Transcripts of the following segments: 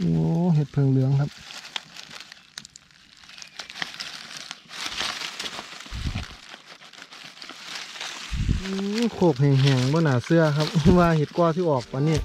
โอ้เห็ดเพิงเหลืองครับอืมโขกแห้งๆบนหนาเสื้อครับ ว่าเห็ดกว่าที่ออกวันนี้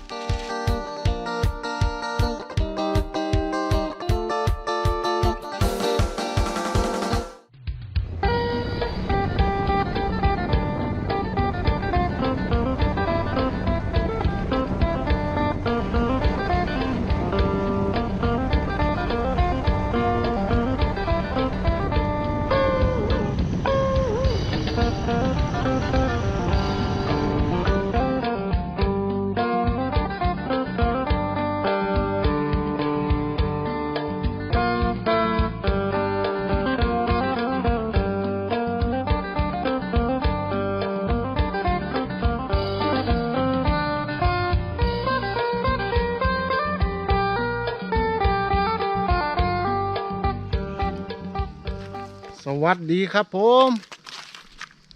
สวัสดีครับผม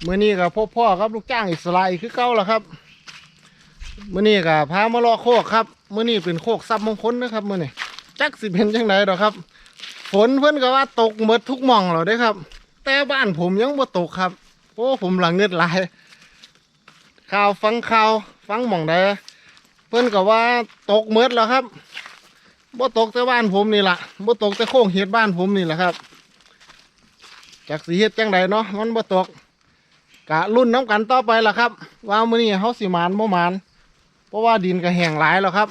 เมื่อนี้กับพ่อพ่อครับลูกจ้างอิสราเอลคือเก่าแล้วครับเมื่อนี้กับพามาลาะโคกครับเมื่อนี้เป็นโคกซับมงคลนะครับเมื่อนี้จักสิเป็นจังไดดอครับ ฝนเพิ่อนก็ว่าตกหมดทุกหม่องแล้วเด้ครับ แต่บ้านผมยังบ่ตกครับโอ้ผมหลังเงือดไหลายข่าวฟังข่าวฟังหม่องใดเพิ่อนก็ว่าตกหมดแล้วครับบ่ตกแต่บ้านผมนี่แหละบ่ตกแต่โค้งเฮ็ดบ้านผมนี่แหละครับ จากสีเฮ็ดจังใดเนาะมันบ่ตกกะรุ่นน้ำกันต่อไปล่ะครับ ว่ามื้อนี้เฮาสิหมานบ่หมาน เพราะว่าดินก็แห้งหลายแล้วครับ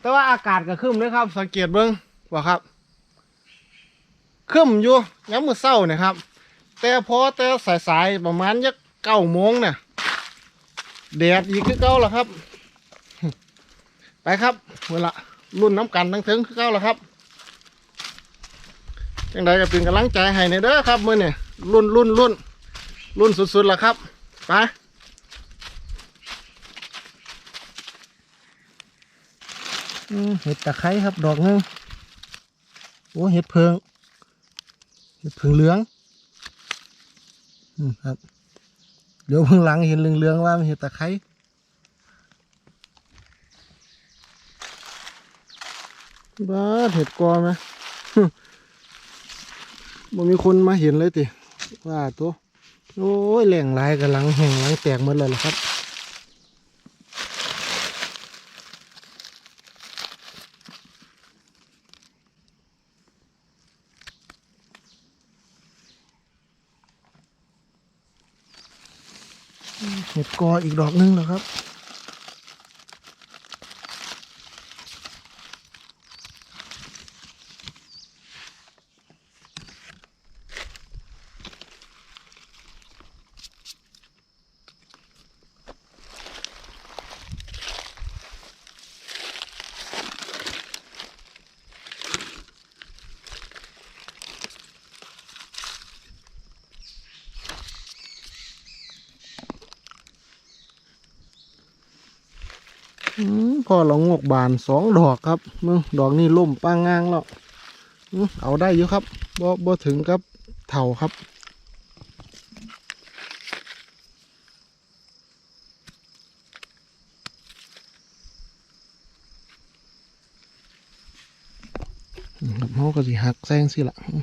แต่ว่าอากาศก็ครึ้มเลยครับ สังเกตเบิ่งว่าครับครึ้มอยู่ยามมื้อเช้าเนี่ยครับ แต่พอแต่สายๆประมาณยักเก้าโมงเนี่ยแดดอีกคือเก่าแล้วครับ ไปครับเวลารุ่นน้ำกันทั้งถึงคือเก่าแล้วครับ จังใดก็เป็นกำลังใจให้ในเด้อครับมื่อนี่รุ่นรุ่นรุ่นรุ่นสุดๆแล้วครับไปอืมเห็ดตะไคร้ครับดอกหนึงโอ้เห็ดเพิงเห็ดเพิงเหลืองอืมครับเดี๋ยวเพิ่งหลังเห็นเหลืองๆว่ามันเห็ดตะไคร้บ้าดเห็ดกอไหม บ่มีคนมาเห็นเลยติว่าตัวโอ้ยแหล่งลายกำลังแห้งหลังแตกหมดเลยละครับเห็ดกออีกดอกนึงแล้วครับ พ่อเรางอกบานสองดอกครับมึงดอกนี้ล่มปางงางแล้วเอาได้อยู่ครับบ่บ่ถึงกับเถ่าครับกับ เขาก็สิหักแซงสิละอื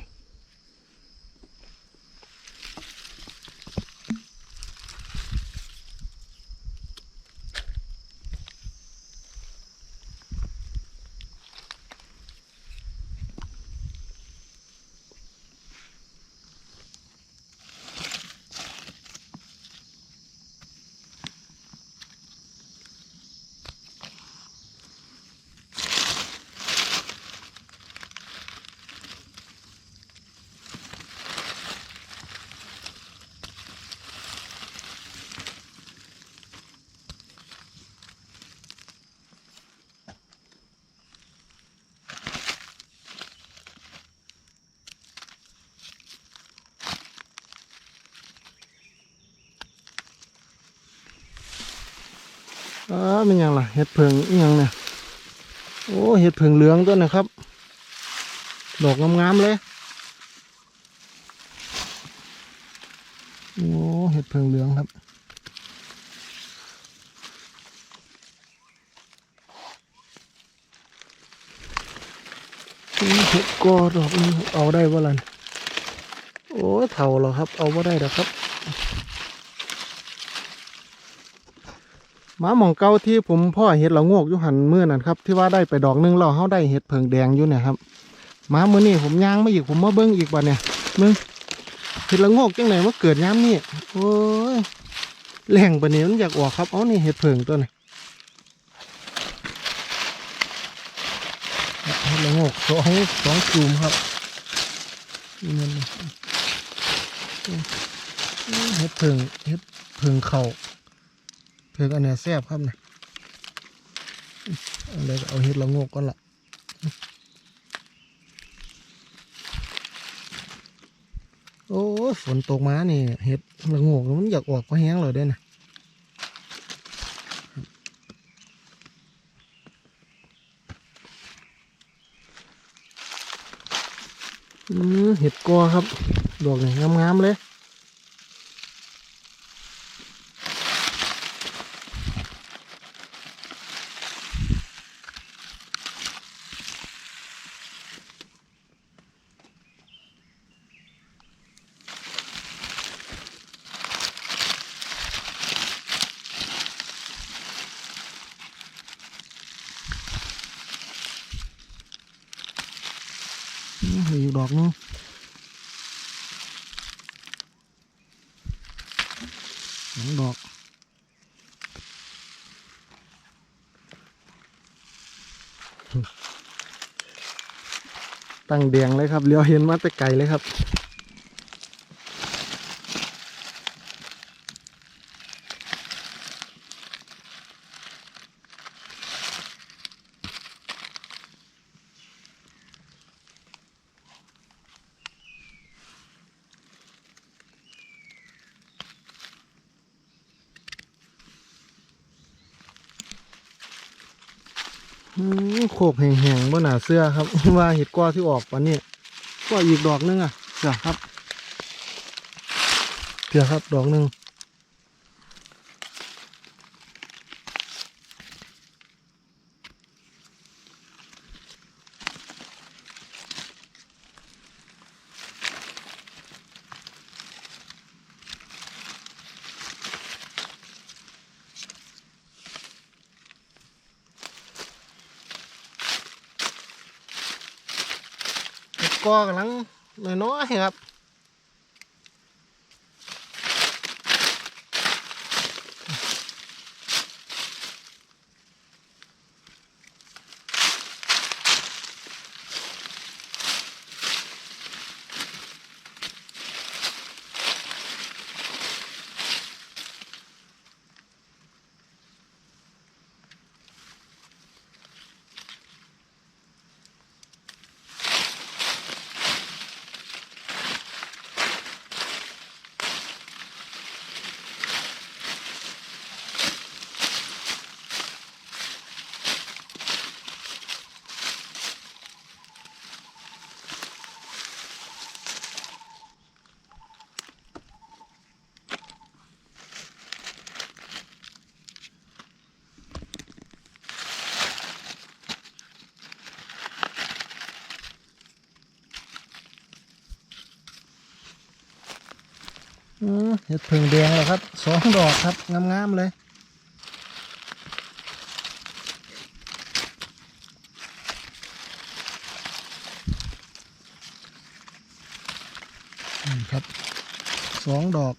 เป็นยังล่ะเห็ดเพิงอีหยังเนี่ยโอ้เห็ดเพิงเหลืองตัวนะครับ ดอกงามๆเลยโอ้เห็ดเพิงเหลืองครับเห็ดกอดอกเอาได้บ่ล่ะโอ้เท่าแล้วครับ เอาบ่ได้แล้วครับ หมาหมองเก้าที่ผมพ่อเห็ดละโงกอยู่หันเมื่อนั่นครับ ที่ว่าได้ไปดอกหนึงเราเฮาได้เห็ดเผิงแดงอยู่เนี่ยครับหมาเมื่อนี่ผมย่างมาอีกผมมาเบิ้งอีกบ่เนี่ยมึงเห็ดละโงกจังไหนมาเกิดย้ำนี่โอ้ยแหล่งปะเนี่ยมันอยากออกครับเอานี่เห็ดเผิงตัวนี้เห็ดละโงกสองสองกลุ่มครับนี่มันเห็ดเพิงเห็ดเพิงเข่า เพิงอันเนี้ยแซ่บครับเนี่ยเอะไรก็เอาเห็ดละงกก่อนละโอ้ฝนตกมานี่เห็ดละงกมันอยากออกก็แห้งเลยเด้นะอืมเห็ดกอครับ ดอกนี่งามๆเลย ดอกนึงสองดอกตั้งแดงเลยครับเลี้ยวเห็นมาแต่ไกลเลยครับ โขกแห้งๆบนหนาเสื้อครับ ว่าเห็ดกวาที่ออกวันนี้ก็อีกดอกนึงอะเดี๋ยครับเดี๋ยครับดอกหนึ่ง กอกำลังน้อยๆครับ เห็ดเพิงแดงแล้วครับสองดอกครับงามๆเลยนี่ครับสองดอก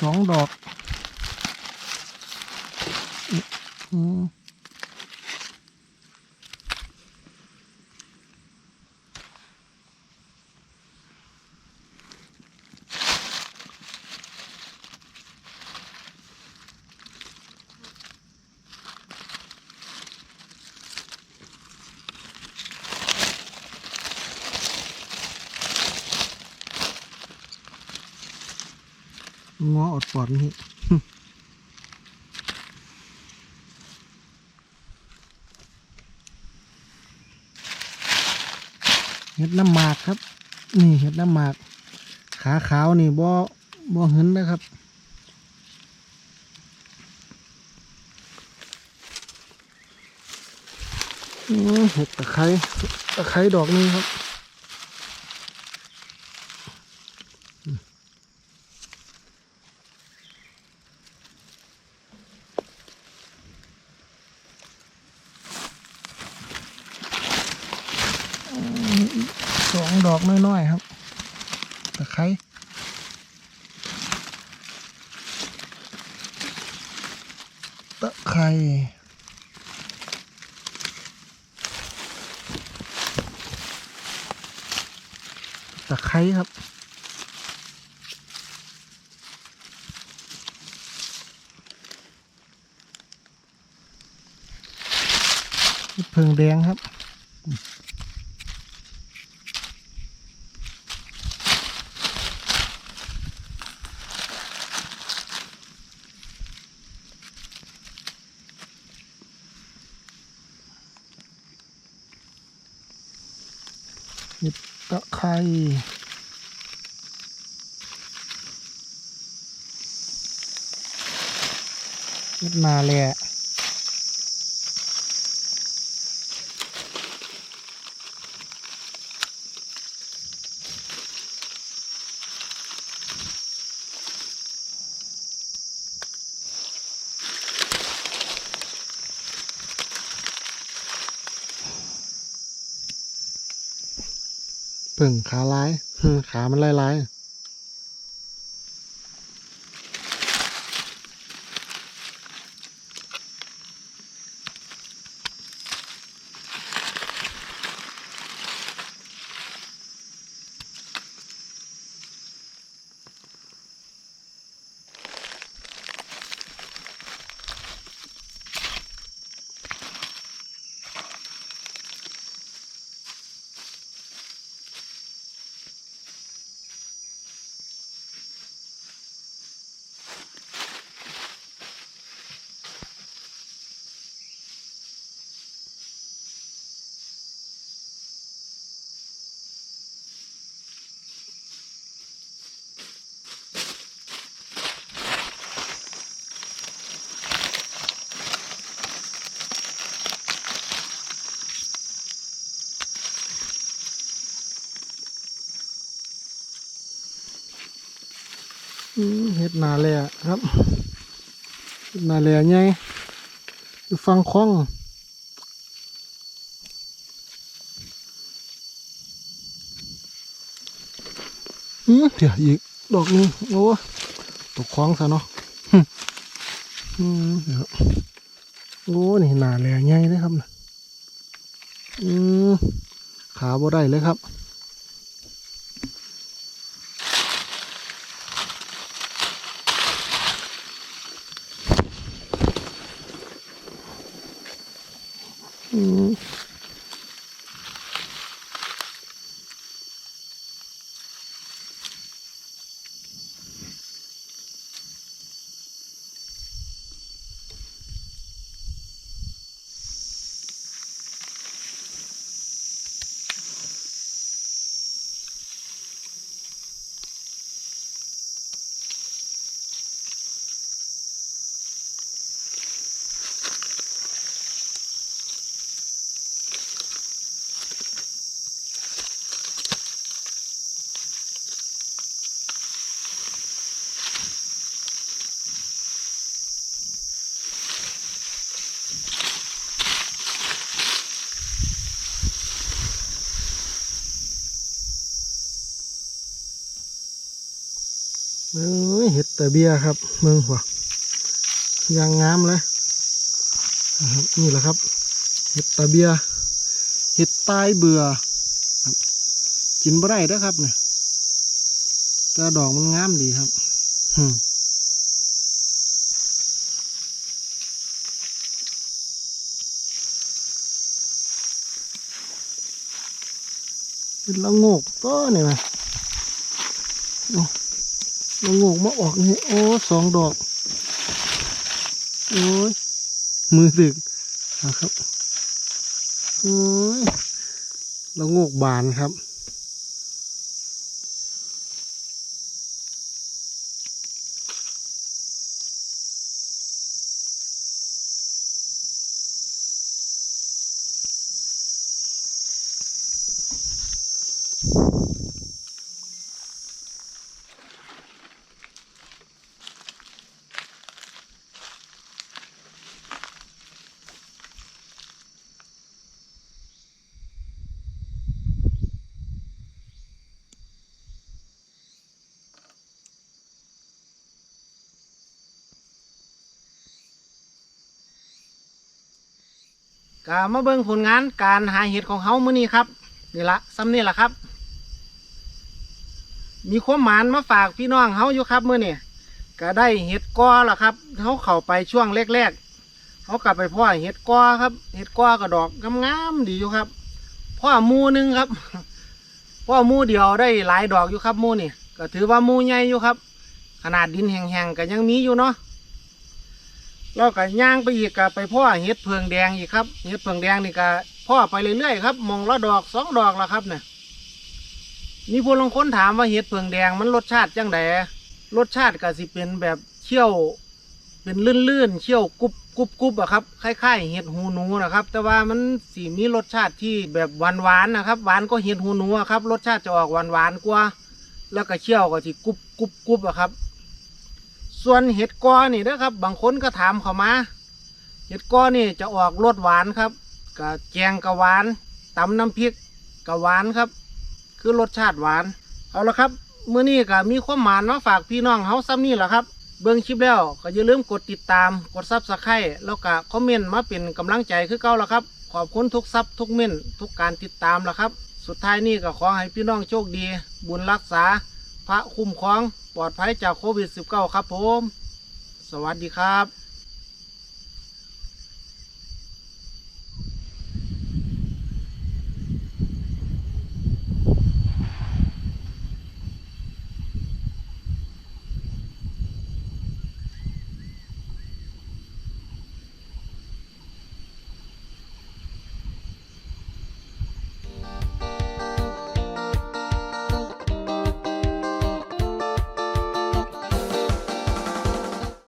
สองดอกอืม งออดปอดนี่เห็ดน้ำหมากครับ นี่เห็ดน้ำหมาก ขาขาวนี่บ่บ่เหินนะครับเห็ดตะไคร้ตะไคร้ดอกนี้ครับ สองดอกน้อยๆครับตะไคร้ตะไคร้ตะไคร้ครับเพิงแดงครับ ห็ดตะไคร้เห็ดนาแหละ พิ่งขาลายขามันลายลาย เห็ดนาแหละครับเห็ดนาแหละใหญ่อยู่ฟังคล้องอืมเดี๋ยวอีกดอกนึงโอ้ตกคล้องซะเนาะอืมเดี๋ยวโอ้นี่หนาแหล่ใหญ่เลยครับนะอืมขาบ่ได้เลยครับ ยเห็ดแต่เบี้ยครับเมืองหัวยางงามเลยนะครับนี่แหละครับ เห็ดตาเบียเห็ดตายเบื่อกินบ่ได้เด้อครับเนี่ยแต่ดอกมันงามดีครับเป็นละโงกก็เนี่ยนะ โอ้ละโงกมาออกนี่โอ้สองดอก โอ้ย มือสึกนะครับ โอ้ยละโงกบานครับ ก็มาเบิ่งผลงานการหาเห็ดของเฮามื้อนี้ครับนี่ละซ้ำนี่ละครับ มีความหมานมาฝากพี่น้องเฮาอยู่ครับมื้อนี้ก็ได้เห็ดกอละครับเฮาเข้าไปช่วงแรกๆเฮากลับไปพ่อเห็ดกอครับเห็ดกอก็ดอกงามๆดีอยู่ครับพ่อมูหนึงครับพ่อมูเดียวได้หลายดอกอยู่ครับมูนี่ก็ถือว่ามูใหญ่อยู่ครับ ขนาดดินแห้งๆก็ยังมีอยู่เนาะ แล้วก็ย่างไปอีกก็ไปพ่อเห็ดเผืองแดงอีกครับเห็ดเผืองแดงนี่ก็พ่อไปเรื่อยๆครับมองละดอกสองดอกละครับเนี่ยมีผู้ลงคนถามว่าเห็ดเผืองแดงมันรสชาติจังไดรสชาติก็สิเป็นแบบเชี่ยว เป็นลื่นๆเชี่ยวกรุบกรุบกรุบอะครับคล้ายๆเห็ดหูหนูนะครับ แต่ว่ามันสีมีรสชาติที่แบบหวานๆนะครับหวานก็เห็ดหูหนูอะครับรสชาติจะออกหวานๆกว่า แล้วก็เชี่ยวก็สิกรุบกรุบกรุบอะครับ ส่วนเห็ดกอนี่นะครับ บางคนก็ถามเข้ามา เห็ดกอนี่จะออกรสหวานครับกับแกงกะหวานตำน้ำพริกกะหวานครับ คือรสชาติหวาน เอาละครับมื้อนี้ก็มีความหมานมาฝากพี่น้องเฮาซ้ำนี่แหละครับ เบิ่งคลิปแล้วก็อย่าลืมกดติดตาม กดซับสไครต์แล้วก็คอมเมนต์มาเป็นกำลังใจคือเก่าละครับ ขอบคุณทุกซับทุกเม่นทุกการติดตามละครับ สุดท้ายนี้ก็ขอให้พี่น้องโชคดี บุญรักษา พระคุ้มครองปลอดภัยจากโควิด -19 ครับผม สวัสดีครับ